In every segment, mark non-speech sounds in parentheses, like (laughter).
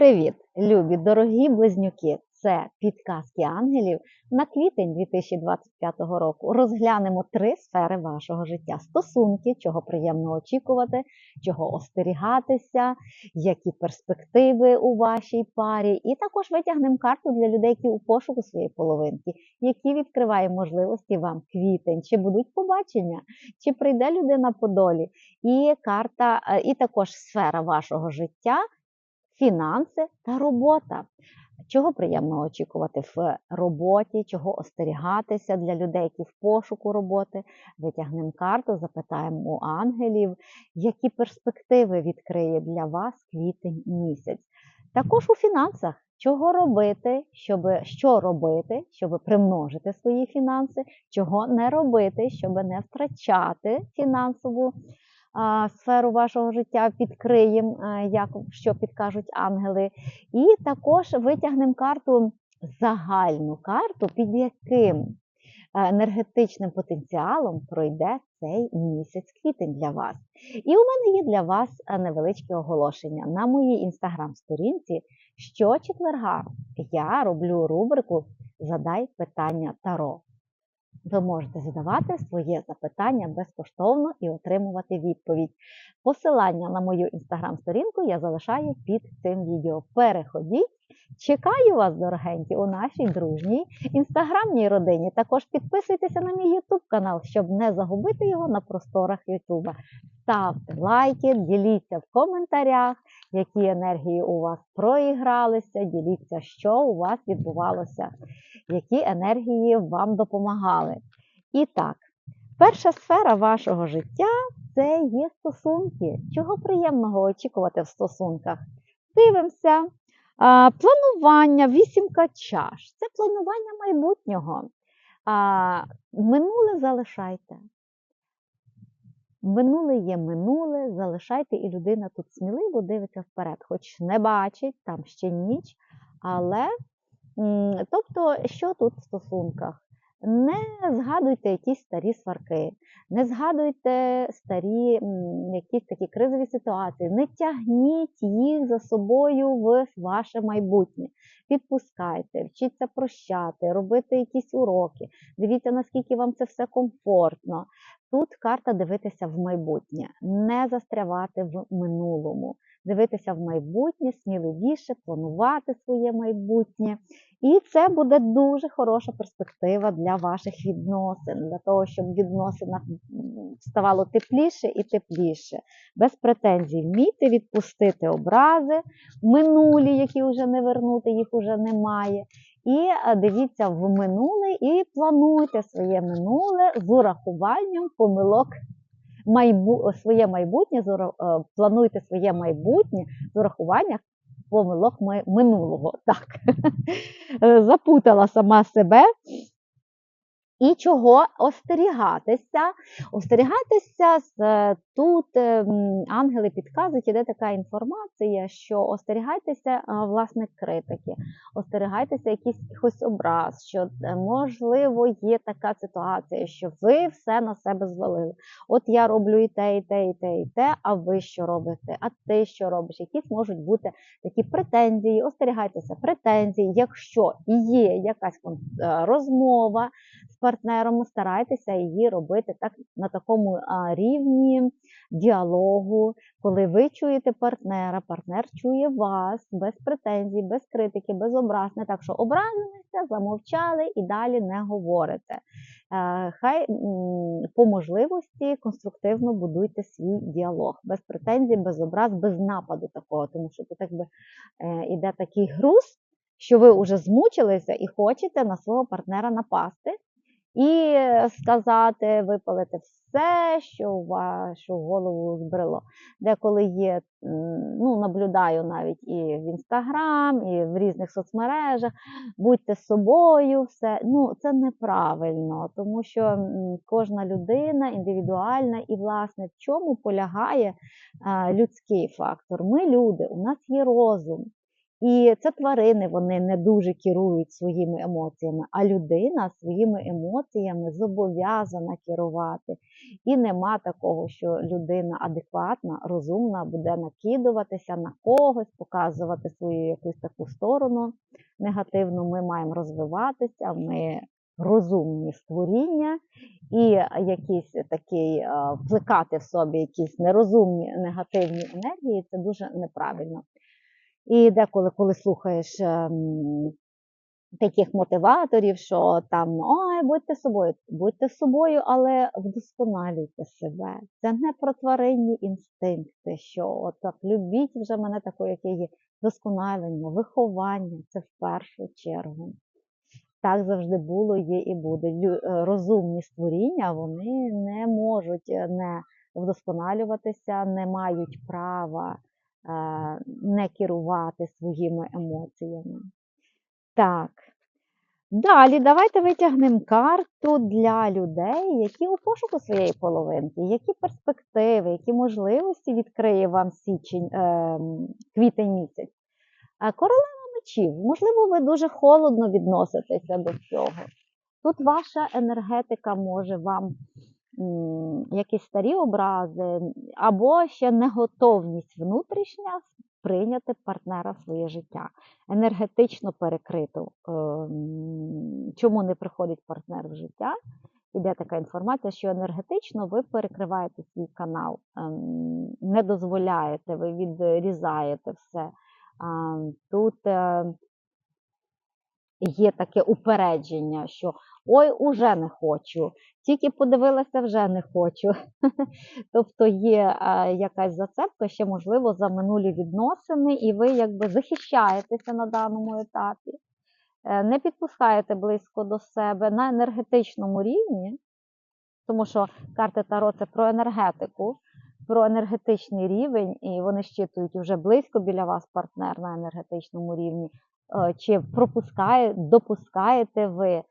Привіт, любі дорогі близнюки! Це підказки ангелів на квітень 2025 року. Розглянемо три сфери вашого життя: стосунки, чого приємно очікувати, чого остерігатися, які перспективи у вашій парі. І також витягнемо карту для людей, які у пошуку своєї половинки, які відкриває можливості вам квітень, чи будуть побачення, чи прийде людина по долі. І карта, е, і також сфера вашого життя фінанси та робота. Чого приємно очікувати в роботі, чого остерігатися для людей, які в пошуку роботи. Витягнемо карту, запитаємо у ангелів, які перспективи відкриє для вас квітень місяць. Також у фінансах, чого робити, щоб що робити, щоб примножити свої фінанси, чого не робити, щоб не втрачати фінансову сферу вашого життя підкриємо, як що підкажуть ангели. І також витягнемо карту, загальну карту, під яким енергетичним потенціалом пройде цей місяць квітень для вас. І у мене є для вас невеличке оголошення. На моїй інстаграм-сторінці щочетверга я роблю рубрику Задай питання Таро. Ви можете задавати своє запитання безкоштовно і отримувати відповідь. Посилання на мою інстаграм-сторінку я залишаю під цим відео. Переходіть, чекаю вас, дорогенькі, у нашій дружній інстаграмній родині. Також підписуйтеся на мій ютуб канал, щоб не загубити його на просторах Ютуба. Ставте лайки, діліться в коментарях, які енергії у вас проігралися, діліться, що у вас відбувалося які енергії вам допомагали. І так, перша сфера вашого життя це є стосунки. Чого приємного очікувати в стосунках? Дивимося. Планування, вісімка чаш. Це планування майбутнього. Минуле залишайте. Минуле є минуле, залишайте, і людина тут сміливо дивиться вперед, хоч не бачить, там ще ніч, але Тобто, що тут в стосунках? Не згадуйте якісь старі сварки, не згадуйте старі якісь такі кризові ситуації, не тягніть їх за собою в ваше майбутнє. Відпускайте, вчіться прощати, робити якісь уроки. Дивіться, наскільки вам це все комфортно. Тут карта дивитися в майбутнє, не застрявати в минулому, дивитися в майбутнє, сміливіше, планувати своє майбутнє. І це буде дуже хороша перспектива для ваших відносин, для того, щоб в відносинах ставало тепліше і тепліше. Без претензій вмійте відпустити образи минулі, які вже не вернути, їх вже немає. І е, дивіться в минуле і плануйте своє минуле з урахуванням помилок. Майбу... Своє майбутнє, е, плануйте своє майбутнє з урахуванням помилок минулого. Так, (laughs) е, запутала сама себе. І чого остерігатися? Остерігатися тут ем, ангели підказують, іде така інформація, що остерігайтеся власне критики, остерігайтеся якихось образ, що е, можливо є така ситуація, що ви все на себе звалили. От я роблю і те, і те, і те, і те, а ви що робите? А ти що робиш? Якісь можуть бути такі претензії, остерігайтеся претензій, якщо є якась е, розмова партнером, старайтеся її робити так на такому рівні діалогу, коли ви чуєте партнера, партнер чує вас без претензій, без критики, без образ. Не так, що образилися, замовчали і далі не говорите. Е, хай по можливості конструктивно будуйте свій діалог, без претензій, без образ, без нападу такого, тому що тут якби е, іде такий груз, що ви вже змучилися і хочете на свого партнера напасти і сказати, випалити все, що в вашу голову збрело. Деколи є, ну, наблюдаю навіть і в інстаграм, і в різних соцмережах, будьте собою, все. Ну, це неправильно, тому що кожна людина індивідуальна і, власне, в чому полягає людський фактор. Ми люди, у нас є розум. І це тварини, вони не дуже керують своїми емоціями, а людина своїми емоціями зобов'язана керувати. І нема такого, що людина адекватна, розумна буде накидуватися на когось, показувати свою якусь таку сторону негативну. Ми маємо розвиватися, ми розумні створіння, і якісь такі плекати в собі якісь нерозумні негативні енергії це дуже неправильно. І деколи, коли слухаєш ем, таких мотиваторів, що там ой, будьте собою, будьте собою, але вдосконалюйте себе. Це не про тваринні інстинкти, що от так любіть вже мене такою, як я є. Досконалення, виховання це в першу чергу. Так завжди було, є і буде. Е, Розумні створіння вони не можуть е, не вдосконалюватися, не мають права не керувати своїми емоціями. Так. Далі давайте витягнемо карту для людей, які у пошуку своєї половинки, які перспективи, які можливості відкриє вам січень, е, квітень місяць. Королева мечів, можливо, ви дуже холодно відноситеся до цього. Тут ваша енергетика може вам якісь старі образи, або ще неготовність внутрішня прийняти партнера в своє життя. Енергетично перекрито. е, Чому не приходить партнер в життя? Іде така інформація, що енергетично ви перекриваєте свій канал, ем, не дозволяєте, ви відрізаєте все. Тут е, є таке упередження, що ой, уже не хочу, тільки подивилася, вже не хочу. (laughs) Тобто є якась зацепка, ще можливо за минулі відносини, і ви якби захищаєтеся на даному етапі, Е, не підпускаєте близько до себе на енергетичному рівні, тому що карти Таро це про енергетику, про енергетичний рівень, і вони щитують вже близько біля вас партнер на енергетичному рівні. Е, Чи пропускає, допускаєте ви е,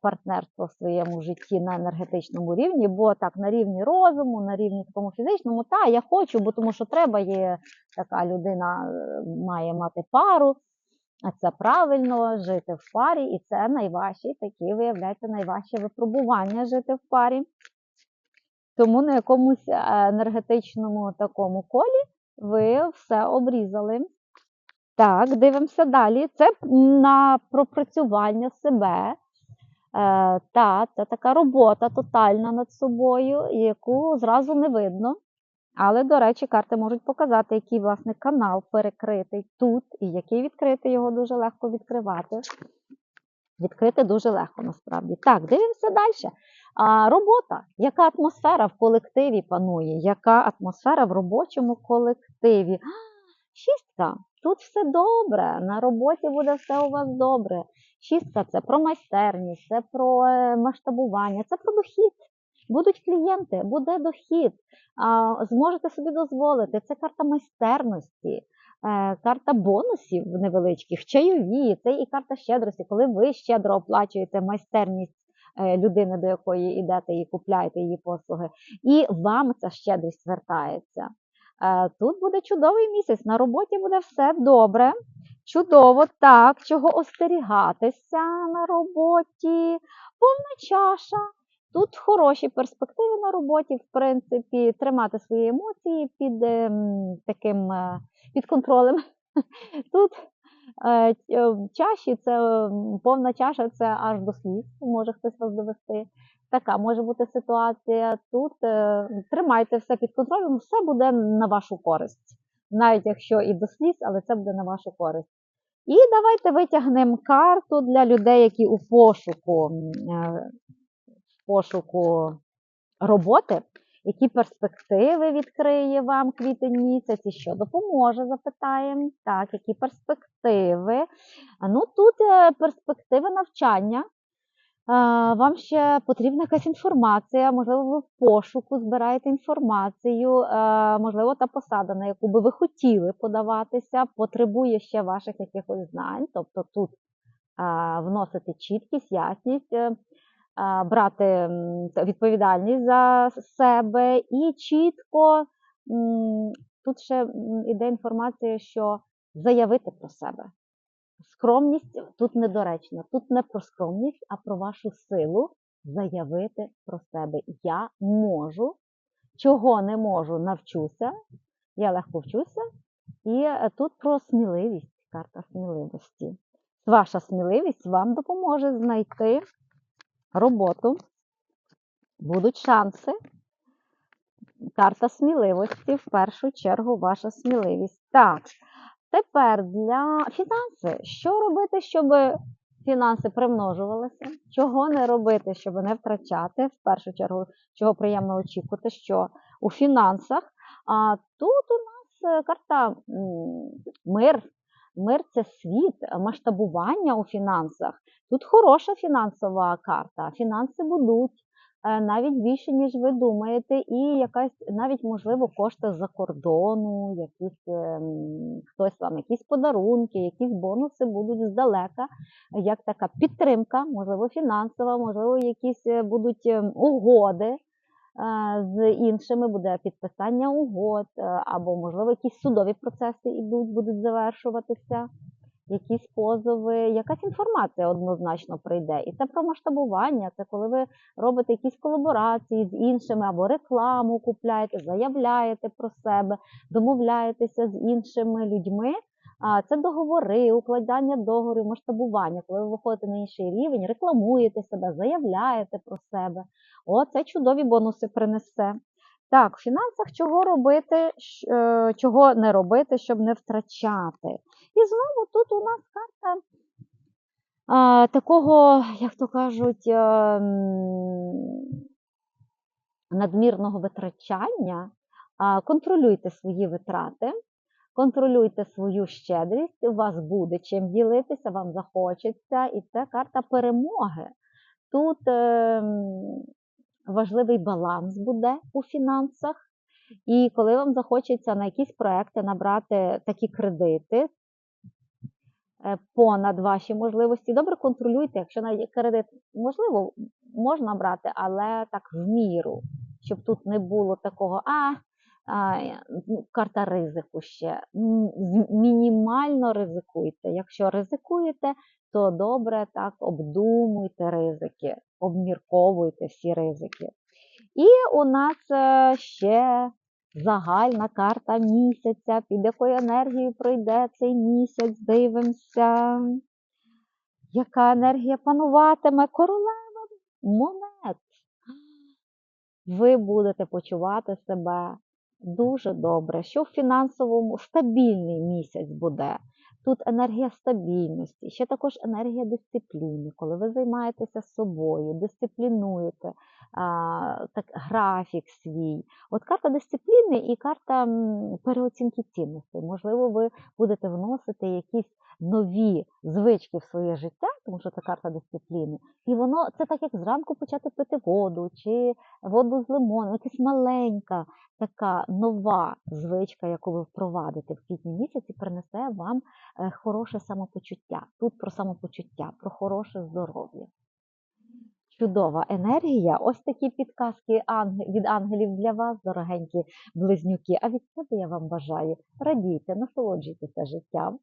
партнерство в своєму житті на енергетичному рівні, бо так на рівні розуму, на рівні такому фізичному, та я хочу, бо тому що треба є така людина, е, має мати пару. А це правильно жити в парі, і це найважчі такі, виявляється, найважче випробування жити в парі. Тому на якомусь енергетичному такому колі ви все обрізали. Так, дивимося далі. Це на пропрацювання себе. Е, та, це така робота тотальна над собою, яку зразу не видно. Але, до речі, карти можуть показати, який власне канал перекритий тут, і який відкритий, його дуже легко відкривати. Відкрити дуже легко насправді. Так, дивимося далі. А, робота. Яка атмосфера в колективі панує? Яка атмосфера в робочому колективі? Шістка. Тут все добре. На роботі буде все у вас добре. Шістка це про майстерність, це про е, масштабування, це про дохід. Будуть клієнти, буде дохід, зможете собі дозволити. Це карта майстерності, е, карта бонусів невеличких, чайові, це і карта щедрості, коли ви щедро оплачуєте майстерність е, людини, до якої йдете і купляєте її послуги, і вам ця щедрість вертається. Е, Тут буде чудовий місяць, на роботі буде все добре. Чудово, так, чого остерігатися на роботі, повна чаша. Тут хороші перспективи на роботі, в принципі, тримати свої емоції під ем, таким е, під контролем. (laughs) Тут е, чаші це повна чаша, це аж до сліз, може хтось вас довести. Така може бути ситуація. Тут е, тримайте все під контролем, все буде на вашу користь. Навіть якщо і до сліз, але це буде на вашу користь. І давайте витягнемо карту для людей, які у пошуку, е, пошуку роботи, які перспективи відкриє вам квітень місяць і що допоможе, запитаємо. Так, які перспективи? Ну, тут е, перспективи навчання. Вам ще потрібна якась інформація, можливо, ви в пошуку збираєте інформацію, е, можливо, та посада, на яку би ви хотіли подаватися, потребує ще ваших якихось знань. Тобто тут вносити чіткість, ясність, е, брати відповідальність за себе і чітко тут ще м, іде інформація, що заявити про себе. Скромність тут недоречна. Тут не про скромність, а про вашу силу заявити про себе. Я можу, чого не можу, навчуся. Я легко вчуся. І е, тут про сміливість, карта сміливості. Ваша сміливість вам допоможе знайти роботу. Будуть шанси. Карта сміливості, в першу чергу, ваша сміливість. Так, тепер для фінанси. Що робити, щоб фінанси примножувалися? Чого не робити, щоб не втрачати? В першу чергу, чого приємно очікувати, що у фінансах. А тут у нас е, карта мир. Мир це світ, масштабування у фінансах. Тут хороша фінансова карта. Фінанси будуть навіть більше, ніж ви думаєте, і якась навіть, можливо, кошти з-за кордону, якісь ем, хтось вам, якісь подарунки, якісь бонуси будуть здалека, як така підтримка, можливо, фінансова, можливо, якісь е, будуть ем, угоди е, з іншими, буде підписання угод, е, або, можливо, якісь судові процеси йдуть, будуть завершуватися якісь позови, якась інформація однозначно прийде. І це про масштабування, це коли ви робите якісь колаборації з іншими, або рекламу купляєте, заявляєте про себе, домовляєтеся з іншими людьми. Це договори, укладання договорів, масштабування, коли ви виходите на інший рівень, рекламуєте себе, заявляєте про себе. О, це чудові бонуси принесе. Так, в фінансах чого робити, е, чого не робити, щоб не втрачати. І знову тут у нас карта а, такого, як то кажуть, е, м, надмірного витрачання. А, Контролюйте свої витрати, контролюйте свою щедрість, у вас буде чим ділитися, вам захочеться, і це карта перемоги. Тут е, м, важливий баланс буде у фінансах. І коли вам захочеться на якісь проекти набрати такі кредити е, понад ваші можливості, добре контролюйте, якщо навіть кредит можливо можна брати, але так в міру, щоб тут не було такого, а, а ну, карта ризику ще. Мінімально ризикуйте. Якщо ризикуєте, то добре так обдумуйте ризики, обмірковуйте всі ризики. І у нас е, ще загальна карта місяця, під якою енергією пройде цей місяць, дивимося. Яка енергія пануватиме? Королева монет. Ви будете почувати себе дуже добре, що в фінансовому стабільний місяць буде. Тут енергія стабільності, ще також енергія дисципліни, коли ви займаєтеся собою, дисциплінуєте а, так, графік свій. От карта дисципліни і карта переоцінки цінностей. Можливо, ви будете вносити якісь нові звички в своє життя, тому що це карта дисципліни. І воно це так, як зранку почати пити воду чи воду з лимоном, якась маленька така нова звичка, яку ви впровадите в квітні місяці, принесе вам е, хороше самопочуття. Тут про самопочуття, про хороше здоров'я. Чудова енергія. Ось такі підказки від ангелів для вас, дорогенькі близнюки. А від себе я вам бажаю. Радійте, насолоджуйтеся життям.